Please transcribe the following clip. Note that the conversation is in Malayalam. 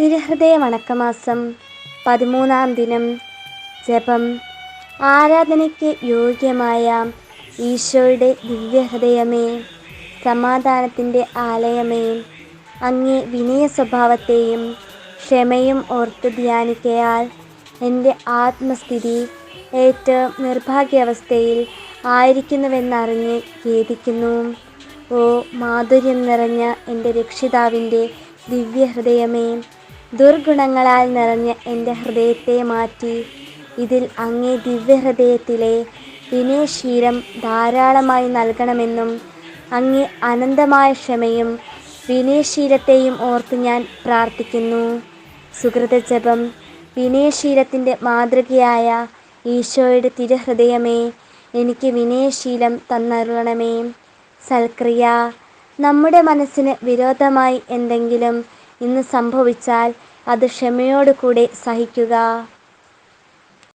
തിരുഹൃദയ വണക്കമാസം പതിമൂന്നാം ദിനം. ജപം. ആരാധനയ്ക്ക് യോഗ്യമായ ഈശോയുടെ ദിവ്യഹൃദയമേ സമാധാനത്തിന്റെ ആലയമേ അങ്ങേ വിനയ സ്വഭാവത്തെയും ക്ഷമയും ഓർത്ത് ധ്യാനിക്കയാൽ എന്റെ ആത്മസ്ഥിതി ഏറ്റവും നിർഭാഗ്യാവസ്ഥയിൽ ആയിരിക്കുന്നുവെന്നറിഞ്ഞ് ഖേദിക്കുന്നു. ഓ മാധുര്യം നിറഞ്ഞ എന്റെ രക്ഷിതാവിന്റെ ദിവ്യഹൃദയമേ ദുർഗുണങ്ങളാൽ നിറഞ്ഞ എന്റെ ഹൃദയത്തെ മാറ്റി. ഇതിൽ അങ്ങേ ദിവ്യഹൃദയത്തിലെ വിനയശീലം ധാരാളമായി നൽകണമെന്നും അങ്ങേ അനന്തമായ ക്ഷമയും വിനയശീലത്തെയും ഓർത്ത് ഞാൻ പ്രാർത്ഥിക്കുന്നു. സുഹൃതജപം വിനയശീലത്തിന്റെ മാതൃകയായ ഈശോയുടെ തിരഹൃദയമേ എനിക്ക് വിനയശീലം തന്നരുളണമേ. സൽക്രിയ നമ്മുടെ മനസ്സിന് വിരോധമായി എന്തെങ്കിലും ഇന്ന് സംഭവിച്ചാൽ അത് ക്ഷമയോടുകൂടെ സഹിക്കുക.